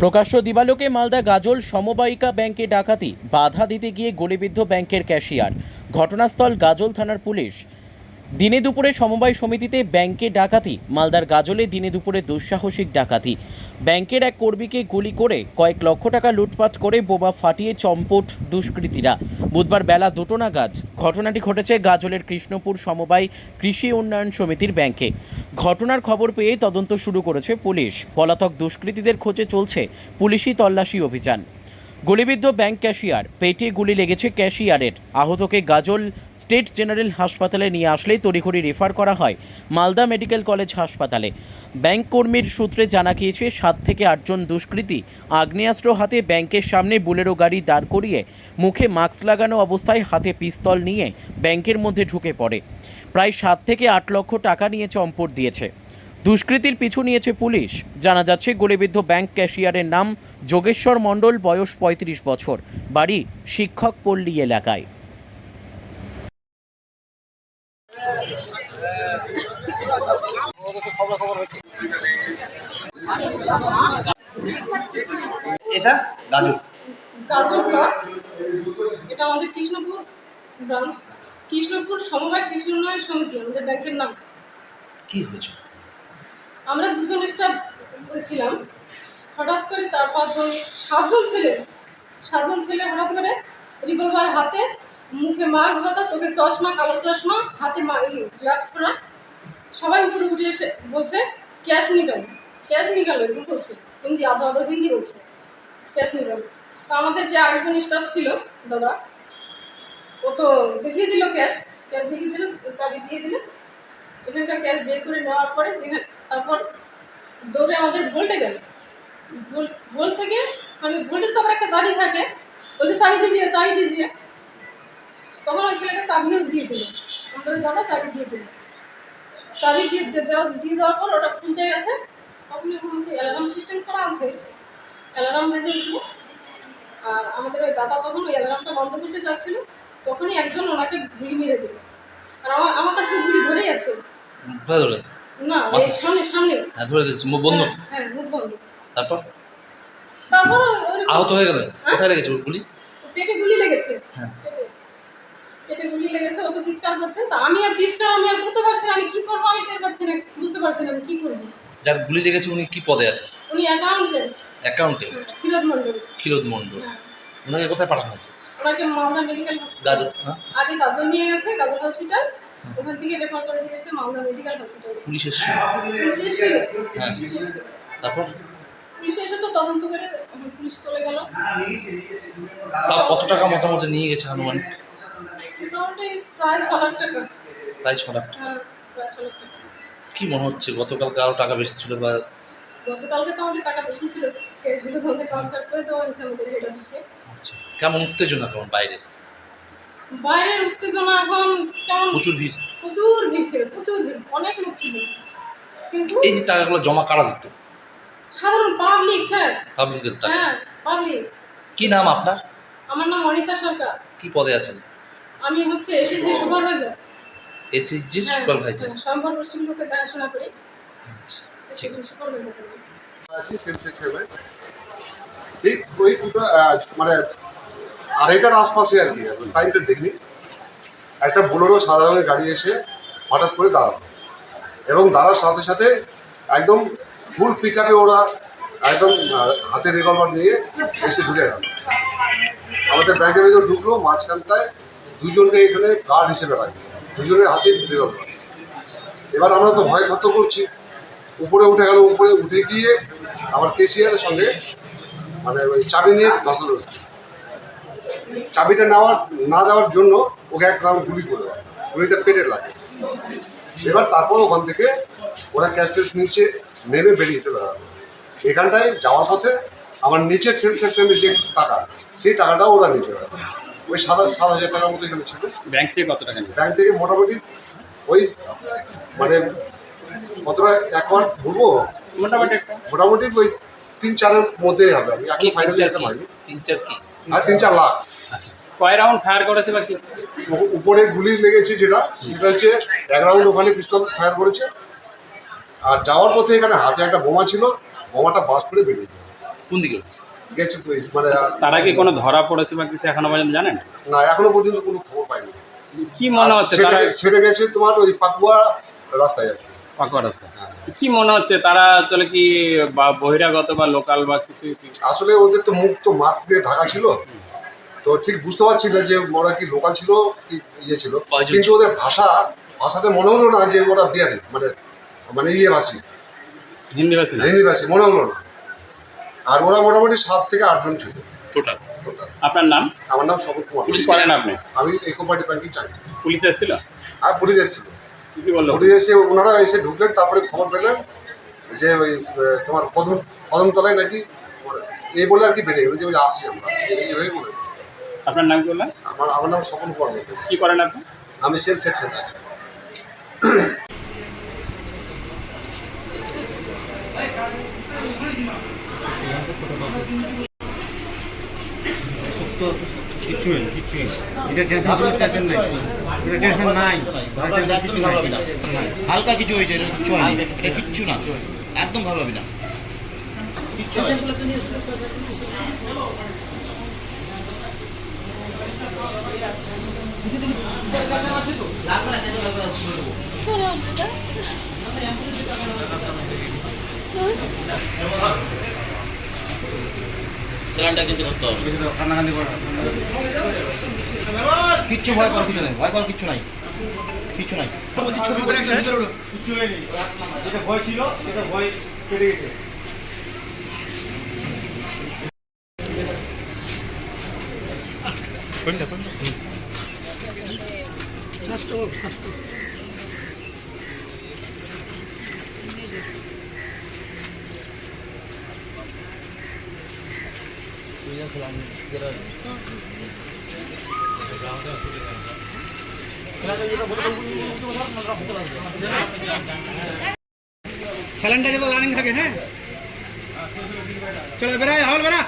প্রকাশ্য দিবালোকে মালদা গাজল সমবায়িকা ব্যাংকে ডাকাতি, বাধা দিতে গিয়ে গুলিবিদ্ধ ব্যাংকের ক্যাশিয়ার। ঘটনাস্থল গাজল থানার পুলিশ। দিনে দুপুরে সমবায় সমিতিতে ব্যাংকে ডাকাতি, মালদার গাজলে দিনে দুপুরে দুঃসাহসিক ডাকাতি। ব্যাংকের এক কর্মীকে গুলি করে কয়েক লক্ষ টাকা লুটপাট করে বোমা ফাটিয়ে চম্পট দুষ্কৃতীরা। বুধবার বেলা দুটো নাগাদ ঘটনাটি ঘটেছে গাজলের কৃষ্ণপুর সমবায় কৃষি উন্নয়ন সমিতির ব্যাংকে। ঘটনার খবর পেয়ে তদন্ত শুরু করেছে পুলিশ। পলাতক দুষ্কৃতীদের খোঁজে চলছে পুলিশি তল্লাশি অভিযান। গুলিবিদ্ধ ব্যাংক ক্যাশিয়ার। পেটে গুলি লেগেছে ক্যাশিয়ারের। আহতকে গাজল স্টেট জেনারেল হাসপাতালে নিয়ে আসলে তড়িঘড়ি রেফার করা হয় মালদা মেডিকেল কলেজ হাসপাতালে। ব্যাংক কর্মীর সূত্রে জানা গিয়েছে, সাত থেকে আটজন দুষ্কৃতী আগ্নেয়াস্ত্র হাতে ব্যাংকের সামনে বুলেরো গাড়ি দাঁড় করিয়ে মুখে মাস্ক লাগানো অবস্থায় হাতে পিস্তল নিয়ে ব্যাংকের মধ্যে ঢুকে পড়ে। প্রায় সাত থেকে আট লক্ষ টাকা নিয়ে চম্পট দিয়েছে। দুষ্কৃতীর পিছু নিয়েছে পুলিশ। জানা যাচ্ছে গুলিবিদ্ধ ব্যাংক ক্যাশিয়ারের নাম যোগেশ্বর মণ্ডল বয়স পঁয়ত্রিশ বছর বাড়ি শিক্ষক পল্লী এলাকায়। এটা? গাজল ব্লক এটা আমাদের কৃষ্ণপুর ব্রাঞ্চ। কৃষ্ণপুর সমবায় কৃষি উন্নয়ন সমিতি আমাদের ব্যাংকের নাম। কি হয়েছে? আমরা দুজন স্টাফ করেছিলাম। হঠাৎ করে চার পাঁচজন, সাতজন ছেলে সাতজন ছেলে হঠাৎ করে রিভলভার হাতে, মুখে মাস্ক বাতা চোখে চশমা, কালো চশমা, হাতে গ্লাভস পরা। সবাই উপরে উঠে এসে বলছে ক্যাশ নিকাল ক্যাশ নিকাল এরকম বলছে। হিন্দি আধো আধো হিন্দি বলছে। ক্যাশ নিকাল তা আমাদের যে আরেকজন স্টাফ ছিল, দাদা, ও তো দেখিয়ে দিল ক্যাশ ক্যাশ দেখিয়ে দিল চাবি দিয়ে দিলে। এখানকার ক্যাশ বের করে নেওয়ার পরে যেখানে তারপর দৌড়ে আমাদের ভোল্টে গেল। ভোল ভোল থেকে মানে ভোল্টের তো আবার একটা চাবি থাকে। বলছে চাবি দিজিয়ে চাবি দিজিয়ে তখন ওই ছেলেটা চাবিও দিয়ে দিল। আমাদের দাদা চাবি দিয়ে দিল। চাবি দিয়ে দিয়ে দেওয়া, দিয়ে দেওয়ার পর ওটা খুলতে গেছে। তখন এখন অ্যালার্ম সিস্টেম করা আছে। অ্যালার্ম বেজে উঠল। আর আমাদের ওই দাদা তখন ওই অ্যালার্মটা বন্ধ করতে যাচ্ছিল। তখনই একজন ওনাকে গুলি মেরে দিল। আর আমার আমার কাছে গুলি ধরেই আছে। না এই সামনে সামনে। হ্যাঁ ধরে দিচ্ছি মুখ বন্ধ। হ্যাঁ, হ্যাঁ মুখ বন্ধ। তারপর? তারপর আহত হয়ে গেলেন কোথায় লেগেছে গুলি? পেটে গুলি লেগেছে। হ্যাঁ। পেটে গুলি লেগেছে ও তো চিৎকার করছে। তা আমি আর চিৎকার আমি আর করতে পারছি না আমি কি করব? আমি টের পাচ্ছি না বুঝতে পারছি না আমি কি করব। যার গুলি লেগেছে উনি কি পদে আছে? উনি ক্ষীরোদ মণ্ডল। ক্ষীরোদ মণ্ডল। ওনাকে কোথায় পাঠানো হয়েছে? ওনাকে মালদা মেডিকেল হসপিটাল আগে গাজল নিয়ে গেছে গাজল হসপিটাল ওখান থেকে রেফার করে দিয়েছে মালদা মেডিকেল হসপিটাল পুলিশ এসছে পুলিশ এসেছিল। হ্যাঁ। তারপর? পুলিশ এসে তো তদন্ত করে পুলিশ চলে গেল। তাও কত টাকা মোটামুটি নিয়ে গেছে আনুমানিক মোটামুটি প্রায় ছ লাখ টাকা। প্রায় ছ লাখ টাকা। হ্যাঁ প্রায় ছ লাখ টাকা। কি মনে হচ্ছে গতকালকে আরও টাকা বেশি ছিল বা গতকালকে তো আমাদের টাকা বেশি ছিল। ক্যাশগুলো তোমাদের ট্রান্সফার করে দেওয়া হয়েছে আমাদের অফিসে আচ্ছা। কেমন উত্তেজনা কেমন বাইরে? বাইরের উত্তেজনা এখন কেমন? প্রচুর ভিড়। প্রচুর ভিড় ছিল প্রচুর ভিড় অনেক লোক ছিল। কিন্তু এই যে টাকাগুলো জমা কারা দিত? সাধারণ পাবলিক স্যার পাবলিকের টাকা। হ্যাঁ পাবলিক কি নাম আপনার? আমার নাম অনিতা সরকার। কি পদে আছেন? আমি হচ্ছে এসএসজি সুপারভাইজার। এসএসজির সুপারভাইজার। সম্ভব পশ্চিমবঙ্গকে দেখাশোনা করি। আচ্ছা ঠিক আছে। সুপারভাইজার। আছি সেন্স ঠিক ওই আহ, মানে আড়াইটার আশপাশে আর কি টাইমটা দেখিনি। একটা বোলেরো সাদা রঙের গাড়ি এসে হঠাৎ করে দাঁড়াল। এবং দাঁড়ার সাথে সাথে একদম ফুল পিক আপে ওরা একদম হাতে রিভলভার নিয়ে এসে ঢুকে গেল। আমাদের ব্যাংকের ভিতরে ঢুকলো, মাঝখানটায় দুজনকে এখানে গার্ড হিসেবে রাখবে দুজনের হাতে রিভলভার এবার আমরা তো ভয় থরথর করছি। উপরে উঠে গেল, উপরে উঠে গিয়ে আমার কেসিয়ারের সঙ্গে মানে ওই চাবি নিয়ে ধসালো। চাবিটা নেওয়ার না দেওয়ার জন্য ওকে এক রাউন্ড গুলি করে দেয়। গুলিটা পেটে লাগে। এবার তারপর ওখান থেকে ওরা ক্যাশ টেস নিচে নেমে বেরিয়ে চলে এখানটায় যাওয়ার পথে আমার নিচের সেল সেকশনের যে টাকা সেই টাকাটাও ওরা নিয়ে চলে গেল। ওই সাত সাত হাজার টাকার মতো এখানে ছিল। ব্যাংক থেকে কত টাকা ব্যাংক থেকে মোটামুটি ওই মানে কতটা অ্যাকাউন্ট বলব? মোটামুটি মোটামুটি ওই তিন চারের মধ্যেই হবে। আমি কি এখন ফাইনাল তিন চার হিসেবে কি? হয়নি তিন চার কি? আর তিন চার লাখ। কয় রাউন্ড ফায়ার করেছে বা কি? উপরে গুলি লেগেছে যেটা সেটা হচ্ছে এক রাউন্ড ওখানে পিস্তল ফায়ার করেছে। আর যাওয়ার পথে এখানে হাতে একটা বোমা ছিল বোমাটা বাস করে বেরিয়ে যায় কোন দিকে হচ্ছে গেছে মানে তারা কি কোনো ধরা পড়েছে বা কিছু এখনও পর্যন্ত জানেন? না এখনও পর্যন্ত কোনো খবর পাইনি। কি মনে হচ্ছে তারা সেটা গেছে তোমার ওই পাকুয়া রাস্তায় কি। পাকুয়া রাস্তা হ্যাঁ। কি মনে হচ্ছে তারা চলে কি বা বহিরাগত বা লোকাল বা কিছু আসলে ওদের তো মুখ তো মাস্ক দিয়ে ঢাকা ছিল। তো ঠিক বুঝতে পারছি না যে ওরা কি লোকাল ছিল কি ইয়ে ছিল। কিন্তু ওদের ভাষা ভাষাতে মনে হলো না যে ওরা বিহারি মানে মানে ইয়ে ভাষী। হিন্দি ভাষী? হিন্দি ভাষী মনে হলো না। আর ওরা মোটামুটি সাত থেকে আটজন ছিল। টোটাল আপনার নাম? আমার নাম স্বপন কুমার। পুলিশ করেন আপনি? আমি ইকো পার্টি ব্যাংকে চাকরি পুলিশ এসেছিল? আর পুলিশ এসেছিল। পুলিশ এসে ওনারা এসে ঢুকলেন তারপরে খবর পেলেন যে ওই তোমার কদম কদমতলায় নাকি এই বলে আর কি বেরিয়ে গেল যে ওই আসছি আমরা। এইভাবে বলে। আপনার নাম কি বললেন? আমার আমার নাম স্বপন মন্ডল। কি করেন আপনি? আমি সেল সেকশন আছি তো কিচ্ছু নেই কিচ্ছু নেই। এটা টেনশন কোনো টেনশন নেই। এটা টেনশন নাই। টেনশন কিছু নাই। হালকা কিছু হয়েছে এটা এটা কিচ্ছু না। একদম ভালো হবে না। কিচ্ছু হয়নি। কিন্তু ধরতে হবে। কান্নাকান্দি করে কিচ্ছু ভয় পাওয়ার কিছু নেই ভয় পাওয়ার কিচ্ছু নাই কিচ্ছু নাই। বলছি ছবি করে হয়নি। যেটা ভয় ছিল সেটা ভয় কেটে গেছে। স্যালাইনটা যেন রানিং থাকে হ্যাঁ চলো বেড়াই হাওয়াল বেড়া